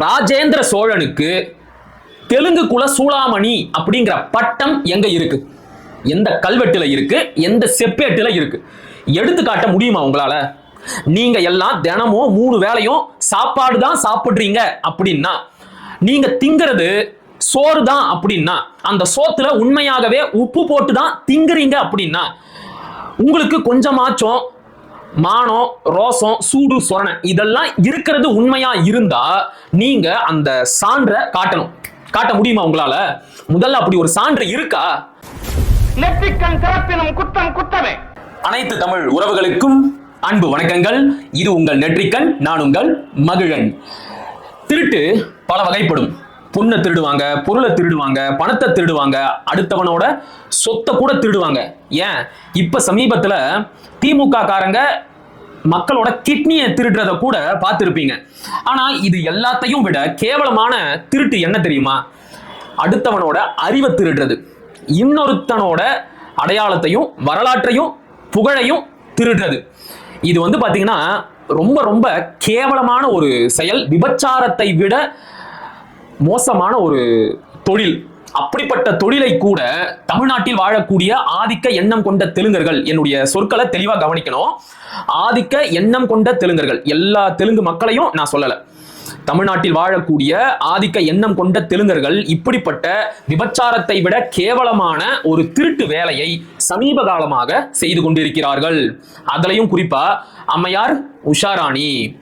ராஜேந்திர சோழனுக்கு தெலுங்கு குல சூளாமணி அப்படிங்கிற பட்டம் எங்க இருக்கு? எந்த கல்வெட்டுல இருக்கு? எந்த செப்பேட்டுல இருக்கு? எடுத்து காட்ட முடியுமா உங்களால? நீங்க எல்லாம் தினமும் மூணு வேளையும் சாப்பாடு தான் சாப்பிடுறீங்க அப்படின்னா நீங்க திங்கிறது சோறு தான் அப்படின்னா அந்த சோத்துல உண்மையாகவே உப்பு போட்டு தான் திங்குறீங்க அப்படின்னா உங்களுக்கு கொஞ்சமாச்சும் மானம் ரோசம் சூடு சொரணை இதெல்லாம் இருக்கிறது உண்மையா இருந்தா நீங்க அந்த சான்றை காட்டணும். காட்ட முடியுமா உங்களால? முதல்ல அப்படி ஒரு சான்று இருக்கா? நெற்றிக்கண் திறப்பினும் குற்றம் குற்றமே அனைத்து தமிழ் உறவுகளுக்கும் அன்பு வணக்கங்கள். இது உங்கள் நெற்றிக்கண் நான் உங்கள் மகிழன். திருட்டு பல வகைப்படும். பொண்ணை திருடுவாங்க பொருளை திருடுவாங்க பணத்தை திருடுவாங்க அடுத்தவனோட சொத்தை கூட திருடுவாங்க. ஏன்? இப்ப சமீபத்துல திமுக காரங்க மக்களோட கிட்னியை திருடுறத கூட பார்த்துருப்பீங்க. ஆனா இது எல்லாத்தையும் விட கேவலமான திருட்டு என்ன தெரியுமா? அடுத்தவனோட அறிவை திருடுறது. இன்னொருத்தனோட அடையாளத்தையும் வரலாற்றையும் புகழையும் திருடுறது. இது வந்து பாத்தீங்கன்னா ரொம்ப ரொம்ப கேவலமான ஒரு செயல். விபச்சாரத்தை விட மோசமான ஒரு தொழில். அப்படிப்பட்ட தொழிலை கூட தமிழ்நாட்டில் வாழக்கூடிய ஆதிக்க எண்ணம் கொண்ட தெலுங்கர்கள் என்னுடைய சொற்களை தெளிவாக கவனிக்கணும். ஆதிக்க எண்ணம் கொண்ட தெலுங்கர்கள் எல்லா தெலுங்கு மக்களையும் நான் சொல்லல. தமிழ்நாட்டில் வாழக்கூடிய ஆதிக்க எண்ணம் கொண்ட தெலுங்கர்கள் இப்படிப்பட்ட விபச்சாரத்தை விட கேவலமான ஒரு திருட்டு வேலையை சமீப காலமாக செய்து கொண்டிருக்கிறார்கள். அதுலயும் குறிப்பா அம்மையார் உஷாராணி.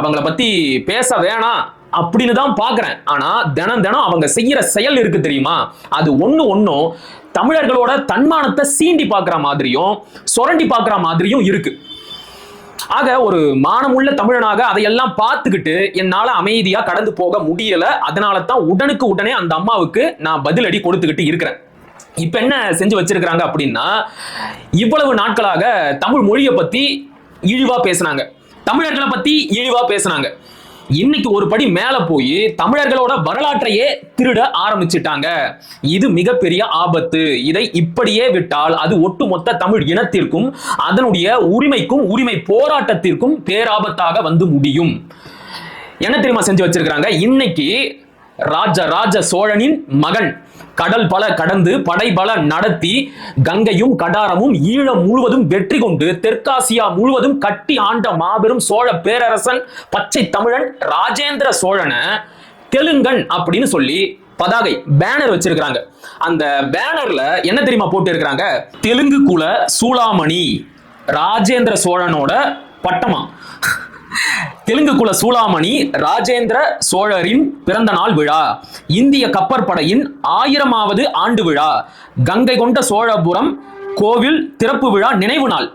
அவங்கள பத்தி பேச வேணாம். அப்படின்னு தான் பார்க்குறேன். ஆனால் தினம் தினம் அவங்க செய்கிற செயல் இருக்கு தெரியுமா? அது ஒன்று ஒன்றும் தமிழர்களோட தன்மானத்தை சீண்டி பார்க்குற மாதிரியும் சுரண்டி பார்க்குற மாதிரியும் இருக்கு. ஆக ஒரு மானமுள்ள தமிழனாக அதையெல்லாம் பார்த்துக்கிட்டு என்னால் அமைதியாக கடந்து போக முடியலை. அதனால தான் உடனுக்கு உடனே அந்த அம்மாவுக்கு நான் பதிலடி கொடுத்துக்கிட்டு இருக்கிறேன். இப்ப என்ன செஞ்சு வச்சிருக்கிறாங்க அப்படின்னா இவ்வளவு நாட்களாக தமிழ் மொழியை பத்தி இழிவா பேசுனாங்க. தமிழர்களை பத்தி இழிவா பேசுனாங்க. இன்னைக்கு ஒரு படி மேல போய் தமிழர்களோட வரலாற்றையே திருட ஆரம்பிச்சிட்டாங்க. இது மிகப்பெரிய ஆபத்து. இதை இப்படியே விட்டால் அது ஒட்டுமொத்த தமிழ் இனத்திற்கும் அதனுடைய உரிமைக்கும் உரிமை போராட்டத்திற்கும் பேராபத்தாக வந்து முடியும். என்ன தெரியுமா செஞ்சு வச்சிருக்கிறாங்க? இன்னைக்கு ராஜ ராஜ சோழனின் மகன் கடல் பல கடந்து படை பல நடத்தி கங்கையும் கடாரமும் ஈழம் முழுவதும் வெற்றி கொண்டு தெற்காசியா முழுவதும் கட்டி ஆண்ட மாபெரும் சோழ பேரரசன் பச்சை தமிழன் ராஜேந்திர சோழனை தெலுங்கன் அப்படின்னு சொல்லி பதாகை பேனர் வச்சிருக்கிறாங்க. அந்த பேனர்ல என்ன தெரியுமா போட்டு இருக்கிறாங்க தெலுங்கு குல சூளாமணி ராஜேந்திர சோழனோட பட்டமா. தெலுங்கு குல சூளாமணி ராஜேந்திர சோழரின் பிறந்த நாள் விழா. இந்திய கப்பற்படையின் ஆயிரமாவது ஆண்டு விழா. கங்கை கொண்ட சோழபுரம் கோவில் திறப்பு விழா நினைவு நாள்.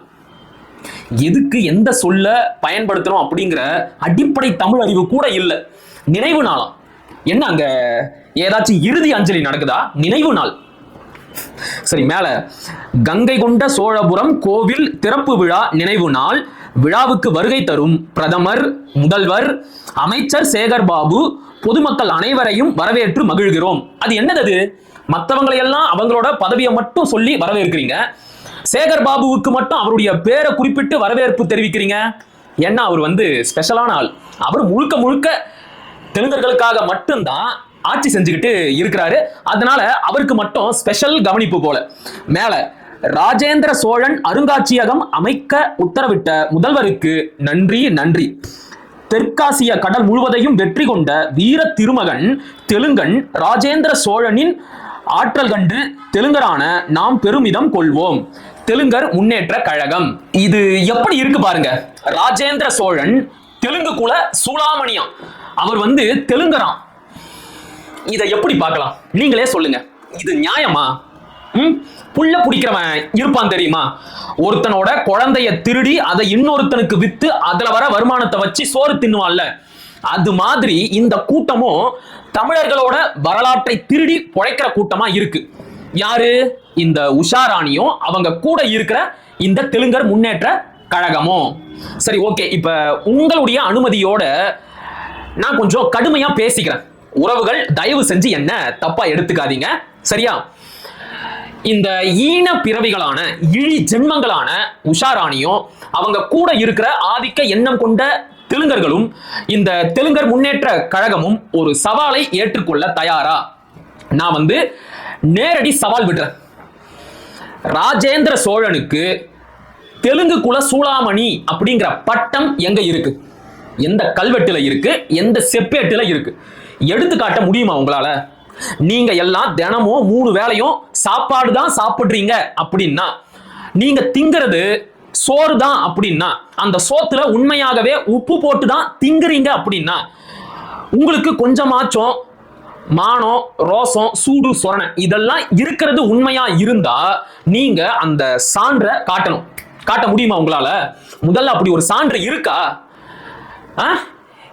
எதுக்கு எந்த சொல்ல பயன்படுத்தணும் அப்படிங்கிற அடிப்படை தமிழ் அறிவு கூட இல்லை. நினைவு நாளாம் என்ன அங்க ஏதாச்சும் இறுதி அஞ்சலி நடக்குதா? நினைவு நாள். சரி மேல. கங்கை கொண்ட சோழபுரம் கோவில் திறப்பு விழா நினைவு நாள். விழாவுக்கு வருகை தரும் பிரதமர் முதல்வர் அமைச்சர் சேகர் பாபு பொதுமக்கள் அனைவரையும் வரவேற்று மகிழ்கிறோம். அது என்னது மற்றவங்களையெல்லாம் மற்றவங்களை எல்லாம் அவங்களோட பதவியை மட்டும் சொல்லி வரவேற்கிறீங்க. சேகர் பாபுவுக்கு மட்டும் அவருடைய பேரை குறிப்பிட்டு வரவேற்பு தெரிவிக்கிறீங்க. ஏன்னா அவர் வந்து ஸ்பெஷலான ஆள். அவர் முழுக்க முழுக்க தெலுங்கர்களுக்காக மட்டும்தான் ஆட்சி செஞ்சுக்கிட்டு இருக்கிறாரு. அதனால அவருக்கு மட்டும் ஸ்பெஷல் கவனிப்பு போல. மேல ராஜேந்திர சோழன் அருங்காட்சியகம் அமைக்க உத்தரவிட்ட முதல்வருக்கு நன்றி நன்றி. தெற்காசிய கடல் முழுவதையும் வெற்றி கொண்ட வீர திருமகன் தெலுங்கன் ராஜேந்திர சோழனின் ஆற்றல் கண்டு தெலுங்கரான நாம் பெருமிதம் கொள்வோம். தெலுங்கர் முன்னேற்ற கழகம். இது எப்படி இருக்கு பாருங்க. ராஜேந்திர சோழன் தெலுங்கு குல சூளாமணியம் அவர் வந்து தெலுங்கராம். இதை எப்படி பார்க்கலாம்? நீங்களே சொல்லுங்க. இது நியாயமா? புள்ள பிடிக்கிறவன் இருப்பான் தெரியுமா? ஒருத்தனோட குழந்தைய திருடி அதை இன்னொருத்தனுக்கு வித்து அதுல வர வருமானத்தை வச்சு சோறு தின்னுவான்ல. அது மாதிரி இந்த கூட்டமும் தமிழர்களோட வரலாற்றை திருடி பொழைக்கிற கூட்டமா இருக்கு. யாரு? இந்த உஷாராணியும் அவங்க கூட இருக்கிற இந்த தெலுங்கர் முன்னேற்ற கழகமும். சரி ஓகே. இப்ப உங்களுடைய அனுமதியோட நான் கொஞ்சம் கடுமையா பேசிக்கிறேன். உறவுகள் தயவு செஞ்சு என்ன தப்பா எடுத்துக்காதீங்க. சரியா? இந்த ஈன பிறவிகளான இழி ஜென்மங்களான உஷாராணியும் அவங்க கூட இருக்கிற ஆதிக்க எண்ணம் கொண்ட தெலுங்கர்களும் இந்த தெலுங்கர் முன்னேற்ற கழகமும் ஒரு சவாலை ஏற்றுக்கொள்ள தயாரா? நான் வந்து நேரடி சவால் விடுறேன். ராஜேந்திர சோழனுக்கு தெலுங்கு குல சூளாமணி அப்படிங்கிற பட்டம் எங்க இருக்கு? எந்த கல்வெட்டுல இருக்கு? எந்த செப்பேட்டுல இருக்கு? எடுத்து காட்ட முடியுமா உங்களால? நீங்க எல்லாம் தினமும் மூணு வேளையும் சாப்பாடு தான் சாப்பிடுறீங்க அப்படின்னா நீங்க திங்கிறது சோறு தான் அப்படின்னா அந்த சோத்துல உண்மையாகவே உப்பு போட்டு தான் திங்குறீங்க அப்படின்னா உங்களுக்கு கொஞ்சமாச்சும் மானம் ரோசம் சூடு சொரணை இதெல்லாம் இருக்கிறது உண்மையா இருந்தா நீங்க அந்த சான்றை காட்டணும். காட்ட முடியுமா உங்களால? முதல்ல அப்படி ஒரு சான்று இருக்கா?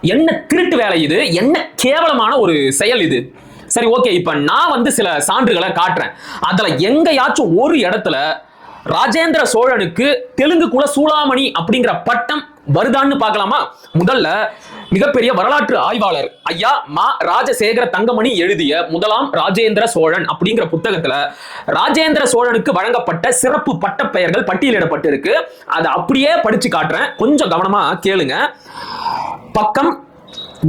என்ன திருட்டு வேலை இது? என்ன கேவலமான ஒரு செயல் இது? சரி ஓகே இப்ப நான் வந்து சில சான்றுகளை காட்டுறேன். அதுல எங்கேயாச்சும் ஒரு இடத்துல ராஜேந்திர சோழனுக்கு தெலுங்கு குல சூளாமணி அப்படிங்கிற பட்டம் வருதான்னு பார்க்கலாமா? முதல்ல மிகப்பெரிய வரலாற்று ஆய்வாளர் ஐயா மா ராஜசேகர தங்கமணி எழுதிய முதலாம் ராஜேந்திர சோழன் அப்படிங்கிற புத்தகத்துல ராஜேந்திர சோழனுக்கு வழங்கப்பட்ட சிறப்பு பட்ட பெயர்கள் பட்டியலிடப்பட்டிருக்கு. அதை அப்படியே படிச்சு காட்டுறேன். கொஞ்சம் கவனமா கேளுங்க. பக்கம்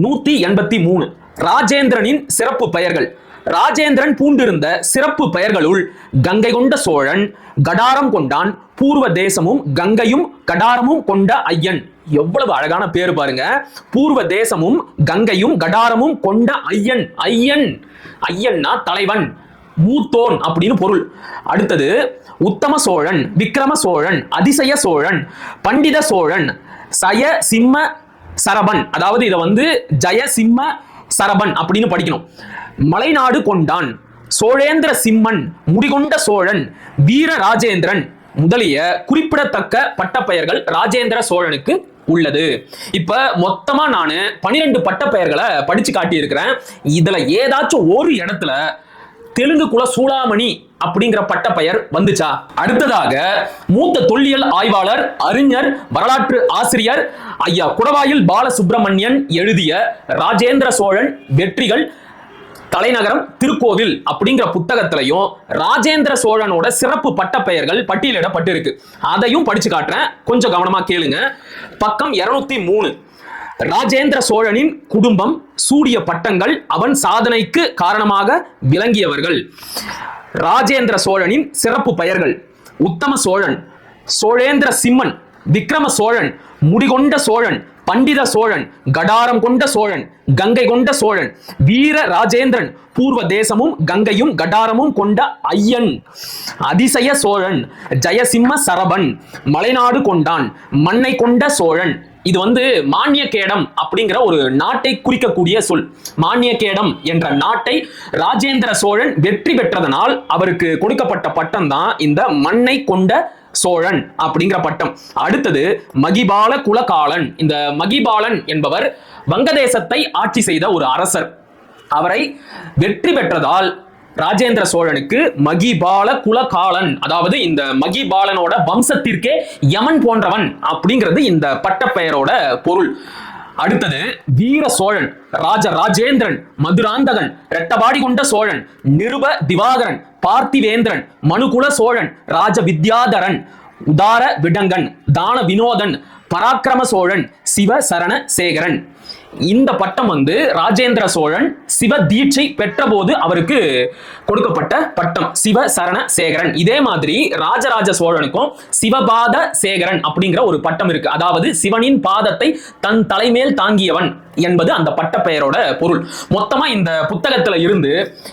நூத்தி எண்பத்தி மூணு. ராஜேந்திரனின் சிறப்பு பெயர்கள். ராஜேந்திரன் பூண்டிருந்த சிறப்பு பெயர்களுள் கங்கை கொண்ட சோழன் கடாரம் கொண்டான் பூர்வ தேசமும் கங்கையும் கடாரமும் கொண்ட ஐயன். எவ்வளவு அழகான பேர் பாருங்க. பூர்வ தேசமும் கங்கையும் கடாரமும் கொண்ட ஐயன். ஐயன். ஐயன்னா தலைவன். மூத்தோன் அப்படின்னு பொருள். அடுத்தது உத்தம சோழன் விக்ரம சோழன் அதிசய சோழன் பண்டித சோழன் சய சிம்ம சரபன். அதாவது இதை வந்து ஜெய சிம்ம சரபன் அப்படின்னு படிக்கணும். மலைநாடு கொண்டான். சோழேந்திர சிம்மன் முடிகொண்ட சோழன் வீர ராஜேந்திரன் முதலிய குறிப்பிடத்தக்க பட்டப்பெயர்கள் ராஜேந்திர சோழனுக்கு உள்ளது. இப்ப மொத்தமா நான் பனிரெண்டு பட்டப்பெயர்களை படிச்சு காட்டியிருக்கிறேன். இதுல ஏதாச்சும் ஒரு இடத்துல தெலுங்கு குல சூளாமணி அப்படிங்கிற பட்டப்பெயர் வந்துச்சா? அடுத்ததாக மூத்த தொல்லியல் ஆய்வாளர் அறிஞர் வரலாற்று ஆசிரியர் ஐயா குடவாயில் பாலசுப்பிரமணியன் எழுதிய ராஜேந்திர சோழன் வெற்றிகள் தலைநகரம் திருக்கோவில் அப்படிங்கிற புத்தகத்திலையும் ராஜேந்திர சோழனோட சிறப்பு பட்ட பெயர்கள் பட்டியலிடப்பட்டிருக்கு. அதையும் படிச்சு காட்டுறேன். கொஞ்சம் கவனமா கேளுங்க. பக்கம் 203 மூணு. ராஜேந்திர சோழனின் குடும்பம் சூடிய பட்டங்கள் அவன் சாதனைக்கு காரணமாக விளங்கியவர்கள். ராஜேந்திர சோழனின் சிறப்பு பெயர்கள் உத்தம சோழன் சோழேந்திர சிம்மன் விக்ரம சோழன் முடிகொண்ட சோழன் பண்டித சோழன் கடாரம் கொண்ட சோழன் கங்கை கொண்ட சோழன் வீர ராஜேந்திரன் பூர்வ தேசமும் கங்கையும் கடாரமும் கொண்ட ஐயன். அதிசய சோழன் ஜெயசிம்ம சரபன் மலைநாடு கொண்டான் மண்ணை கொண்ட சோழன். இது வந்து மானியக்கேடம் அப்படிங்கிற ஒரு நாட்டை குறிக்கக்கூடிய சொல். மானியக்கேடம் என்ற நாட்டை ராஜேந்திர சோழன் வெற்றி பெற்றதனால் அவருக்கு கொடுக்கப்பட்ட பட்டம் தான் இந்த மண்ணை கொண்ட சோழன் அப்படிங்கிற பட்டம். அடுத்தது மகிபால குலகாலன். இந்த மகிபாலன் என்பவர் வங்கதேசத்தை ஆட்சி செய்த ஒரு அரசர். அவரை வெற்றி பெற்றதால் ராஜேந்திர சோழனுக்கு மகிபால குலகாலன் அதாவது இந்த மகிபாலனோட வம்சத்திற்கே யமன் போன்றவன் அப்படிங்கிறது இந்த பட்டப்பெயரோட பொருள். அடுத்தது வீர சோழன் ராஜ ராஜேந்திரன் மதுராந்தகன் ரெட்டபாடி கொண்ட சோழன் நிருப திவாகரன் பார்த்திவேந்திரன் மனுகுல சோழன் ராஜ வித்யாதரன் உதார விடங்கன் தான வினோதன் பராக்கிரம சோழன் சிவ சரண சேகரன். இந்த பட்டம் வந்து ராஜேந்திர சோழன் சிவ தீட்சை பெற்றபோது அவருக்கு கொடுக்கப்பட்ட பட்டம். சிவ சரண சேகரன். இதே மாதிரி ராஜராஜ சோழனுக்கும் சிவபாத சேகரன் அப்படிங்கிற ஒரு பட்டம் இருக்கு. அதாவது சிவனின் பாதத்தை தன் தலைமேல் தாங்கியவன் என்பது அந்த பட்டப்பெயரோட பொருள். மொத்தமா இந்த புத்தகத்துல இருந்து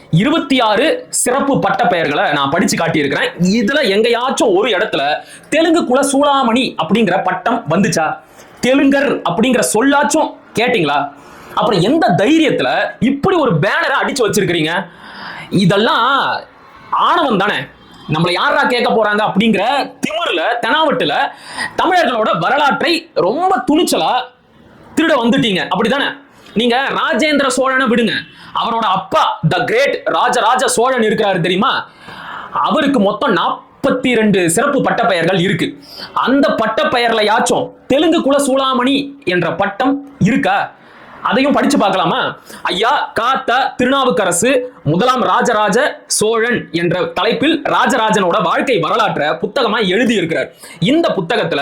இருபத்தி ஆறு சிறப்பு பட்டப்பெயர்களை நான் படிச்சு காட்டியிருக்கிறேன். இதுல எங்கேயாச்சும் ஒரு இடத்துல தெலுங்கு குல சூளாமணி அப்படிங்கிற பட்டம் வந்துச்சா? தெலுங்கர் அப்படிங்கிற சொல்லாச்சும் கேட்டிங்களா? அப்புறம் எந்த தைரியத்துல இப்படி ஒரு பேனரை அடிச்சு வச்சிருக்கிறீங்க? இதெல்லாம் ஆணவம் தானே. நம்மளை யாரா கேட்க போறாங்க அப்படிங்கிற திமிர்ல தெனாவட்டுல தமிழர்களோட வரலாற்றை ரொம்ப துணிச்சலா திருட வந்துட்டீங்க. அப்படிதானே நீங்க ராஜேந்திர சோழனை விடுங்க. அவரோட அப்பா த கிரேட் ராஜராஜ சோழன் இருக்கிறாரு தெரியுமா? அவருக்கு மொத்தம் நாற்பத்தி ரெண்டு சிறப்பு பட்டப்பெயர்கள் இருக்கு. அந்த பட்டப்பெயர்ல யாச்சும் தெலுங்கு குல சூளாமணி என்ற பட்டம் இருக்கா? அதையும் படிச்சு பார்க்கலாமா? ஐயா காத்த திருநாவுக்கரசு முதலாம் ராஜராஜ சோழன் என்ற தலைப்பில் ராஜராஜனோட வாழ்க்கை வரலாற்றை புத்தகமா எழுதி இருக்கிறார் இந்த புத்தகத்துல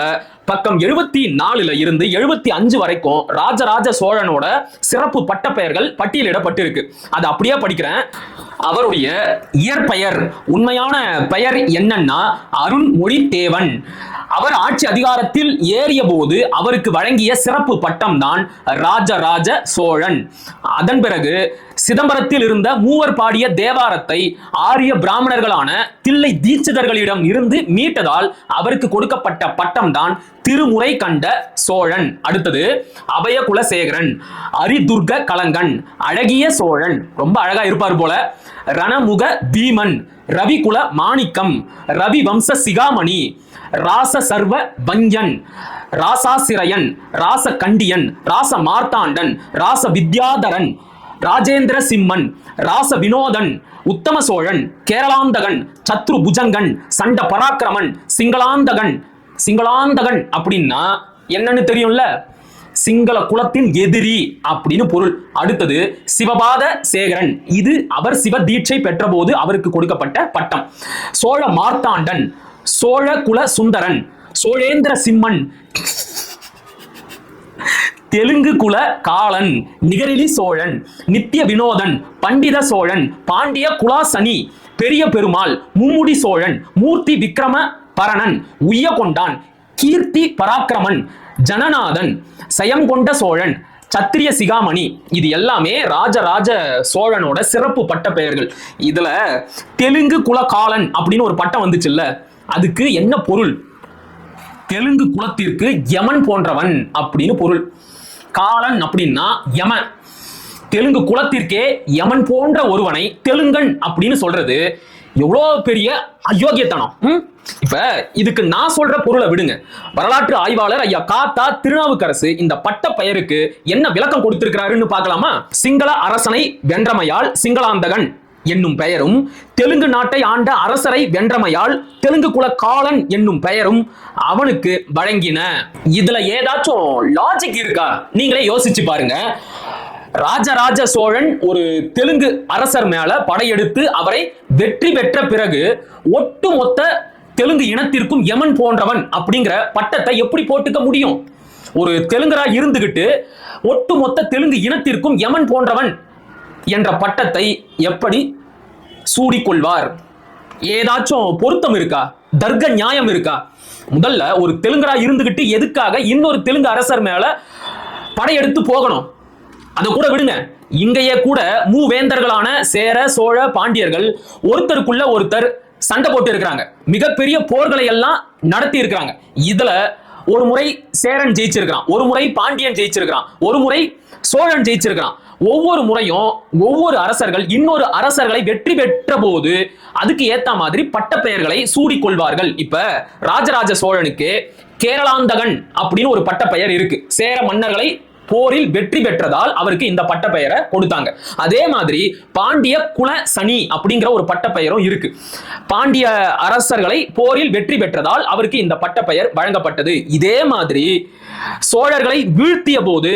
பக்கம் எழுபத்தி நாலுல இருந்து எழுபத்தி அஞ்சு வரைக்கும் ராஜராஜ சோழனோட சிறப்பு பட்ட பெயர்கள் பட்டியலிடப்பட்டிருக்கு. அது அப்படியே படிக்கிறேன். அவருடைய இயற்பெயர் உண்மையான பெயர் என்னன்னா அருண்மொழி தேவன் அவர் ஆட்சி அதிகாரத்தில் ஏறிய போது அவருக்கு வழங்கிய சிறப்பு பட்டம் தான் ராஜராஜ சோழன். அதன் பிறகு சிதம்பரத்தில் இருந்த மூவர் பாடிய தேவாரத்தை ஆரிய பிராமணர்களான தில்லை தீட்சிதர்களிடம் இருந்து மீட்டதால் அவருக்கு கொடுக்கப்பட்ட பட்டம் தான் திருமுறை கண்ட சோழன். அடுத்தது அபய குலசேகரன் அரிதுர்க கலங்கன் அழகிய சோழன். ரொம்ப அழகா இருப்பார் போல. ரணமுக பீமன் ரவிகுல மாணிக்கம் ரவி வம்ச சிகாமணி ராச சர்வ பஞ்சன் ராசாசிரயன் ராச கண்டியன் ராச மார்த்தாண்டன் ராச வித்யாதரன் ராஜேந்திர சிம்மன் ராச வினோதன் உத்தம சோழன் கேரளாந்தகன் சத்ரு புஜங்கன் சண்ட பராக்கிரமன் சிங்களாந்தகன் சிங்களாந்தகன் அப்படின்னா என்னன்னு தெரியும்ல? சிங்கள குலத்தின் எதிரி அப்படின்னு பொருள். அடுத்தது சிவபாத சேகரன். இது அவர் சிவ தீட்சை பெற்ற போது அவருக்கு கொடுக்கப்பட்ட பட்டம். சோழ மார்த்தாண்டன் சோழ குல சுந்தரன் சோழேந்திர சிம்மன் தெலுங்கு குல காலன் நிகரிலி சோழன் நித்திய வினோதன் பண்டித சோழன் பாண்டிய குலாசனி பெரிய பெருமாள் மும்முடி சோழன் மூர்த்தி விக்ரம பரணன் உய்ய கொண்டான் கீர்த்தி பராக்கிரமன் ஜனநாதன் சயங்கொண்ட சோழன் சத்திரிய சிகாமணி. இது எல்லாமே ராஜராஜ சோழனோட சிறப்பு பட்ட பெயர்கள். இதுல தெலுங்கு குலகாலன் அப்படின்னு ஒரு பட்டம் வந்துச்சுல்ல அதுக்கு என்ன பொருள்? தெலுங்கு குலத்திற்கு யமன் போன்றவன் அப்படின்னு பொருள். காலன் அப்படின்னா யமன் தெலுங்கு குலத்திற்கே யமன் போன்ற ஒருவனை தெலுங்கன் அப்படின்னு சொல்றது. எவ்வளோ பெரிய அயோக்கியத்தனம்? ம்? இப்ப இதுக்கு நான் சொல்ற பொருளை விடுங்க. வரலாற்று ஆய்வாளர் ஐயா காத்தா திருநாவுக்கரசு இந்த பட்ட பெயருக்கு என்ன விளக்கம் கொடுத்திருக்கிறாருன்னு பார்க்கலாமா? சிங்கள அரசனை வென்றமையால் சிங்களாந்தகன் என்னும் பெயரும் தெலுங்கு நாட்டை ஆண்ட அரசரை வென்றமையால் தெலுங்கு குல காலன் என்னும் பெயரும் அவனுக்கு வழங்கின. இதுல ஏதாச்சும் லாஜிக் இருக்கா? நீங்களே யோசிச்சு பாருங்க. ராஜராஜ சோழன் ஒரு தெலுங்கு அரசர் மேல படையெடுத்து அவரை வெற்றி பெற்ற பிறகு ஒட்டுமொத்த தெலுங்கு இனத்திற்கும் யமன் போன்றவன் அப்படிங்கிற பட்டத்தை எப்படி போட்டுக்க முடியும்? ஒரு தெலுங்கரா இருந்துகிட்டு ஒட்டுமொத்த தெலுங்கு இனத்திற்கும் யமன் போன்றவன் என்ற பட்டத்தை எப்படி சூடிக்கொள்வார்? ஏதாச்சும் பொருத்தம் இருக்கா? தர்க்க நியாயம் இருக்கா? முதல்ல ஒரு தெலுங்கரா இருந்துகிட்டு எதுக்காக இன்னொரு தெலுங்கு அரசர் மேல படையெடுத்து போகணும்? அதை கூட விடுங்க. இங்கேயே கூட மூவேந்தர்களான சேர சோழ பாண்டியர்கள் ஒருத்தருக்குள்ள ஒருத்தர் சண்டை போட்டு இருக்கிறாங்க. மிகப்பெரிய போர்களை எல்லாம் நடத்தி இருக்கிறாங்க. இதுல ஒரு முறை சேரன் ஜெயிச்சிருக்கிறான் ஒரு முறை பாண்டியன் ஜெயிச்சிருக்கிறான் ஒரு முறை சோழன் ஜெயிச்சிருக்கிறான். ஒவ்வொரு முறையும் ஒவ்வொரு அரசர்கள் இன்னொரு அரசர்களை வெற்றி பெற்ற போது அதுக்கு ஏத்த மாதிரி பட்டப்பெயர்களை சூடிக்கொள்வார்கள். இப்ப ராஜராஜ சோழனுக்கு கேரளாந்தகன் அப்படின்னு ஒரு பட்டப்பெயர் இருக்கு. சேர மன்னர்களை போரில் வெற்றி பெற்றதால் அவருக்கு இந்த பட்டப்பெயரை கொடுத்தாங்க. அதே மாதிரி பாண்டிய குல சனி அப்படிங்கிற ஒரு பட்டப்பெயரும் இருக்கு. பாண்டிய அரசர்களை போரில் வெற்றி பெற்றதால் அவருக்கு இந்த பட்டப்பெயர் வழங்கப்பட்டது. இதே மாதிரி சோழர்களை வீழ்த்திய போது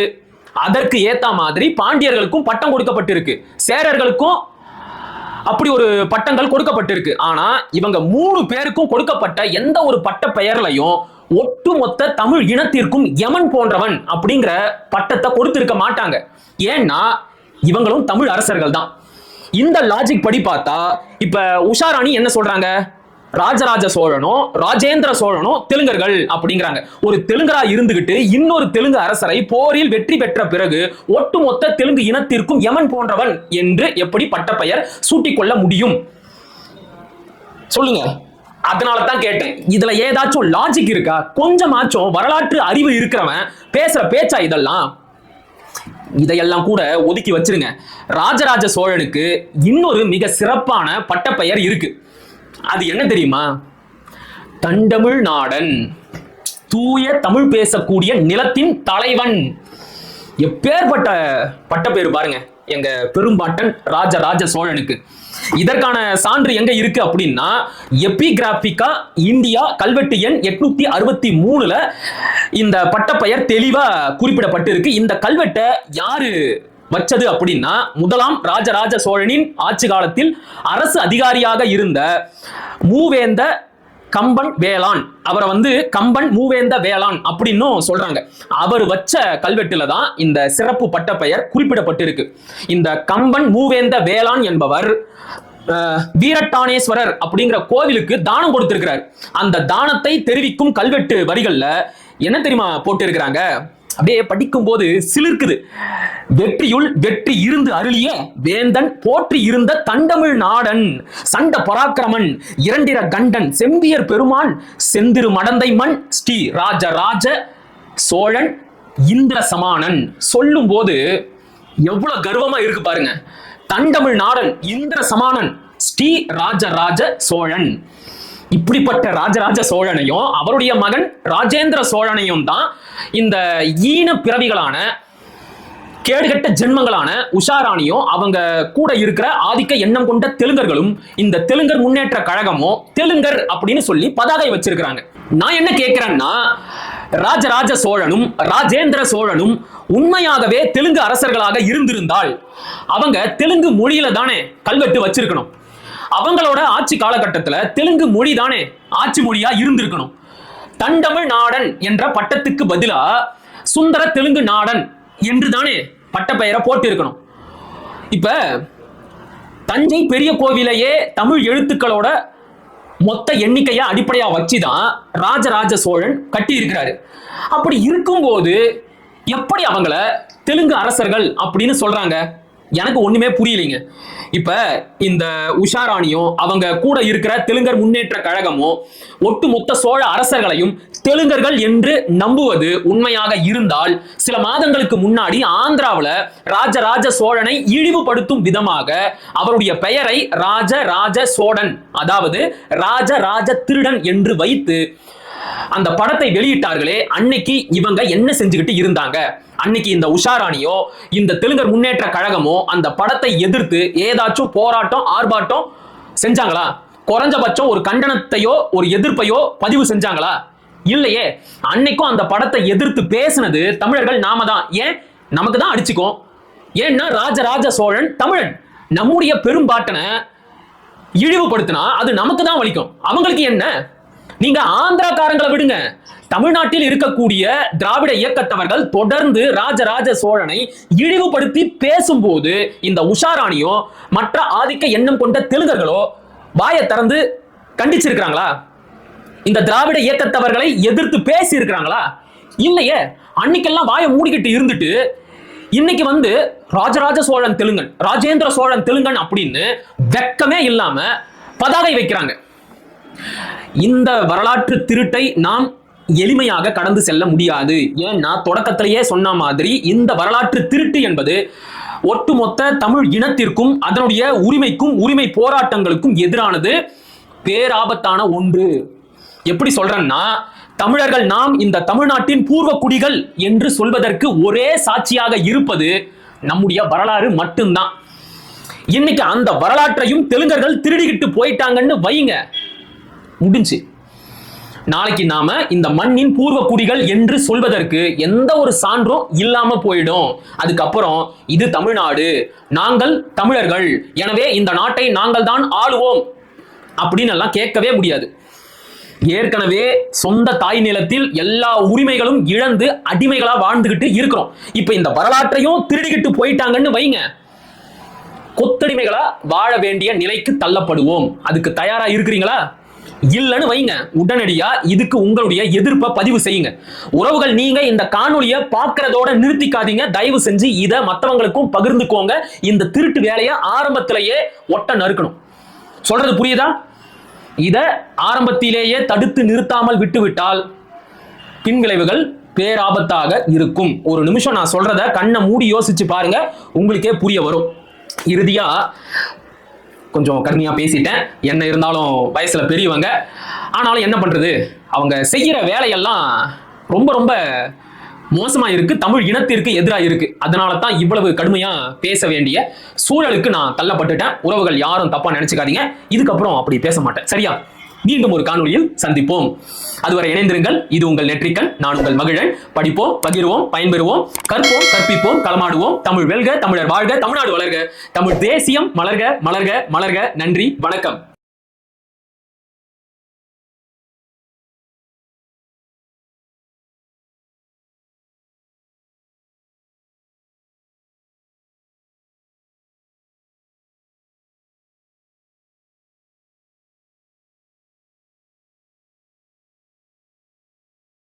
அதற்கு ஏத்த மாதிரி பாண்டியர்களுக்கும் பட்டம் கொடுக்கப்பட்டிருக்கு. சேரர்களுக்கும் அப்படி ஒரு பட்டங்கள் கொடுக்கப்பட்டிருக்கு. ஆனா இவங்க மூணு பேருக்கும் கொடுக்கப்பட்ட எந்த ஒரு பட்ட பெயர்லையும் ஒட்டுமொத்த தமிழ் இனத்திற்கும் யமன் போன்றவன் அப்படிங்கிற பட்டத்தை கொடுத்திருக்க மாட்டாங்க. ஏன்னா இவங்களும் தமிழ் அரசர்கள் தான். இந்த லாஜிக் படி பார்த்தா இப்ப உஷாராணி என்ன சொல்றாங்க? ராஜராஜ சோழனோ ராஜேந்திர சோழனோ தெலுங்கர்கள் அப்படிங்கிறாங்க. ஒரு தெலுங்கரா இருந்துகிட்டு இன்னொரு தெலுங்கு அரசரை போரில் வெற்றி பெற்ற பிறகு ஒட்டுமொத்த தெலுங்கு இனத்திற்கும் யமன் போன்றவன் என்று எப்படி பட்டப்பெயர் சூட்டிக்கொள்ள முடியும்? சொல்லுங்க. அதனால தான் கேட்டேன். இதுல ஏதாச்சும் லாஜிக் இருக்கா? கொஞ்சமாச்சும் வரலாற்று அறிவு இருக்கிறவன் பேசுற பேச்சா இதெல்லாம்? இதையெல்லாம் கூட ஒதுக்கி வச்சிருங்க. ராஜராஜ சோழனுக்கு இன்னொரு மிக சிறப்பான பட்டப்பெயர் இருக்கு. அது என்ன தெரியுமா? தண்டமிழ் நாடன். தூய தமிழ் பேசக்கூடிய நிலத்தின் தலைவன். எப்பேற்பட்ட பட்டப்பேர் பாருங்க. எங்க பெரும்பாட்டன் ராஜராஜ சோழனுக்கு. இதற்கான சான்று எங்க இருக்கு அப்படின்னா எபிகிராபிகா இந்தியா கல்வெட்டு எண் எட்நூத்தி அறுபத்தி மூணுல இந்த பட்டப்பெயர் தெளிவா குறிப்பிடப்பட்டிருக்கு. இந்த கல்வெட்டை யாரு வச்சது அப்படின்னா முதலாம் ராஜராஜ சோழனின் ஆட்சி காலத்தில் அரசு அதிகாரியாக இருந்த மூவேந்த கம்பன் வேளாண். அவரை வந்து கம்பன் மூவேந்த வேளான் அப்படின்னும் சொல்றாங்க. அவர் வச்ச கல்வெட்டுல தான் இந்த சிறப்பு பட்ட பெயர் குறிப்பிடப்பட்டிருக்கு. இந்த கம்பன் மூவேந்த வேளான் என்பவர் வீரட்டானேஸ்வரர் அப்படிங்கிற கோவிலுக்கு தானம் கொடுத்திருக்கிறார். அந்த தானத்தை தெரிவிக்கும் கல்வெட்டு வரிகள்ல என்ன தெரியுமா போட்டிருக்கிறாங்க? அப்படியே படிக்கும் போது சிலிர்க்குது. வெற்றியுள் வெற்றி இருந்து அருளிய வேந்தன் போற்றி இருந்த தண்டமிழ் நாடன் சண்ட பராக்கிரமன் இரண்டிர கண்டன் செம்பியர் பெருமான் செந்திரு மடந்தை மண் ஸ்ரீ ராஜ ராஜ சோழன் இந்திர சமானன் சொல்லும் போது எவ்வளவு கர்வமா இருக்கு பாருங்க. தண்டமிழ் நாடன் இந்திர சமானன் ஸ்ரீ ராஜராஜ சோழன். இப்படிப்பட்ட ராஜராஜ சோழனையும் அவருடைய மகன் ராஜேந்திர சோழனையும் தான் இந்த ஈன பிறவிகளான கேடுகட்ட ஜென்மங்களான உஷாராணியும் அவங்க கூட இருக்கிற ஆதிக்க எண்ணம் கொண்ட தெலுங்கர்களும் இந்த தெலுங்கர் முன்னேற்ற கழகமும் தெலுங்கர் அப்படின்னு சொல்லி பதாகை வச்சிருக்கிறாங்க. நான் என்ன கேட்கிறேன்னா ராஜராஜ சோழனும் ராஜேந்திர சோழனும் உண்மையாகவே தெலுங்கு அரசர்களாக இருந்திருந்தால் அவங்க தெலுங்கு மொழியில தானே கல்வெட்டு வச்சிருக்கணும். அவங்களோட ஆட்சி காலகட்டத்தில் தெலுங்கு மொழி தானே ஆட்சி மொழியா இருந்திருக்கணும். தண்டமிழ் நாடன் என்ற பட்டத்துக்கு பதிலா சுந்தர தெலுங்கு நாடன் என்று தானே பட்டப்பெயரை போட்டு இருக்கணும் இப்ப தஞ்சை பெரிய கோவிலையே தமிழ் எழுத்துக்களோட மொத்த எண்ணிக்கையை அடிப்படையா வச்சுதான் ராஜராஜ சோழன் கட்டி இருக்கிறாரு அப்படி இருக்கும்போது எப்படி அவங்கள தெலுங்கு அரசர்கள் அப்படின்னு சொல்றாங்க? எனக்கு ஒண்ணுமே புரியலைங்க. இப்ப இந்த உஷாராணியும் அவங்க கூட இருக்கிற தெலுங்கர் முன்னேற்ற கழகமும் ஒட்டுமொத்த சோழ அரசர்களையும் தெலுங்கர்கள் என்று நம்புவது உண்மையாக இருந்தால் சில மாதங்களுக்கு முன்னாடி ஆந்திராவில் ராஜராஜ சோழனை இழிவுபடுத்தும் விதமாக அவருடைய பெயரை ராஜ ராஜ சோழன் அதாவது ராஜ ராஜ திருடன் என்று வைத்து அந்த படத்தை வெளியிட்டார்களே அன்னைக்கு இவங்க என்ன செஞ்சுக்கிட்டு இருந்தாங்க? அன்னைக்கு இந்த உஷாராணியோ இந்த தெலுங்கர் முன்னேற்ற கழகமோ அந்த படத்தை எதிர்த்து ஏதாச்சும் போராட்டம் ஆர்ப்பாட்டம் செஞ்சாங்களா? குறைஞ்சபட்சம் ஒரு கண்டனத்தையோ ஒரு எதிர்ப்பையோ பதிவு செஞ்சாங்களா? இல்லையே. அன்னைக்கும் அந்த படத்தை எதிர்த்து பேசினது தமிழர்கள் நாம தான். ஏன்? நமக்கு தான் அடிச்சுக்கும். ஏன்னா ராஜராஜ சோழன் தமிழன். நம்முடைய பெரும்பாட்டனை இழிவுபடுத்தினா அது நமக்கு தான் வலிக்கும். அவங்களுக்கு என்ன? நீங்க ஆந்திராக்காரங்களை விடுங்க. தமிழ்நாட்டில் இருக்கக்கூடிய திராவிட இயக்கத்தவர்கள் தொடர்ந்து ராஜராஜ சோழனை இழிவுபடுத்தி பேசும்போது இந்த உஷாராணியோ மற்ற ஆதிக்க எண்ணம் கொண்ட தெலுங்கர்களோ வாயை திறந்து கண்டிச்சிருக்கிறாங்களா? இந்த திராவிட இயக்கத்தவர்களை எதிர்த்து பேசி இருக்கிறாங்களா இல்லையே அன்னைக்கெல்லாம் வாயை மூடிக்கிட்டு இருந்துட்டு இன்னைக்கு வந்து ராஜராஜ சோழன் தெலுங்கன் ராஜேந்திர சோழன் தெலுங்கன் அப்படின்னு வெக்கமே இல்லாம பதாகை வைக்கிறாங்க. இந்த வரலாற்று திருட்டை நாம் எளிமையாக கடந்து செல்ல முடியாது. ஏன்னா தொடக்கத்திலேயே சொன்ன மாதிரி இந்த வரலாற்று திருட்டு என்பது ஒட்டுமொத்த தமிழ் இனத்திற்கும் அதனுடைய உரிமைக்கும் உரிமை போராட்டங்களுக்கும் எதிரானது பேராபத்தான ஒன்று. எப்படி சொல்றேன்னா தமிழர்கள் நாம் இந்த தமிழ்நாட்டின் பூர்வ குடிகள் என்று சொல்வதற்கு ஒரே சாட்சியாக இருப்பது நம்முடைய வரலாறு மட்டும்தான். இன்னைக்கு அந்த வரலாற்றையும் தெலுங்கர்கள் திருடிக்கிட்டு போயிட்டாங்கன்னு வைங்க. முடிஞ்சு. நாளைக்கு நாம இந்த மண்ணின் பூர்வ குடிகள் என்று சொல்வதற்கு எந்த ஒரு சான்றும் இல்லாம போயிடும். அதுக்கப்புறம் இது தமிழ்நாடு. நாங்கள் தமிழர்கள். எனவே இந்த நாட்டை நாங்கள் தான் ஆளுவோம். அப்படின்னு எல்லாம் கேட்கவே முடியாது. ஏற்கனவே சொந்த தாய் நிலத்தில் எல்லா உரிமைகளும் இழந்து அடிமைகளா வாழ்ந்துகிட்டு இருக்கிறோம். இப்ப இந்த வரலாற்றையும் திருடிக்கிட்டு போயிட்டாங்கன்னு வைங்க. கொத்தடிமைகளா வாழ வேண்டிய நிலைக்கு தள்ளப்படுவோம். அதுக்கு தயாரா இருக்கிறீங்களா? இல்லைன்னு வைங்க. உடனடியா இதுக்கு உங்களுடைய எதிர்ப்பை பதிவு செய்யுங்க. உறவுகள் நீங்க இந்த காணொலியை பார்க்கறதோட நிறுத்திக்காதீங்க. தயவு செஞ்சு இதை மற்றவங்களுக்கும் பகிர்ந்துக்கோங்க. இந்த திருட்டு வேலையை ஆரம்பத்திலேயே ஒட்ட நறுக்கணும். சொல்றது புரியுதா? இதை ஆரம்பத்திலேயே தடுத்து நிறுத்தாமல் விட்டுவிட்டால் பின்விளைவுகள் பேராபத்தாக இருக்கும். ஒரு நிமிஷம் நான் சொல்றத கண்ணை மூடி யோசிச்சு பாருங்க. உங்களுக்கே புரிய வரும். இறுதியா கொஞ்சம் கருமையா பேசிட்டேன். என்ன இருந்தாலும் வயசுல பெரியவங்க. ஆனாலும் என்ன பண்றது? அவங்க செய்யற வேலையெல்லாம் ரொம்ப ரொம்ப மோசமா இருக்கு. தமிழ் இனத்திற்கு எதிராக இருக்கு. அதனால தான் இவ்வளவு கடுமையா பேச வேண்டிய சூழலுக்கு நான் தள்ளப்பட்டுட்டேன். உறவுகள் யாரும் தப்பா நினைச்சுக்காதீங்க. இதுக்கப்புறம் அப்படி பேச மாட்டேன். சரியா? மீண்டும் ஒரு காணொலியில் சந்திப்போம். அதுவரை இணைந்திருங்கள். இது உங்கள் நெற்றிக்கண். நான் உங்கள் மகிழன். படிப்போம் பகிர்வோம் பயன்பெறுவோம் கற்போம் கற்பிப்போம் களமாடுவோம். தமிழ் வெல்க தமிழர் வாழ்க தமிழ்நாடு வளர்க. தமிழ் தேசியம் மலர்க மலர்க மலர்க. நன்றி வணக்கம்.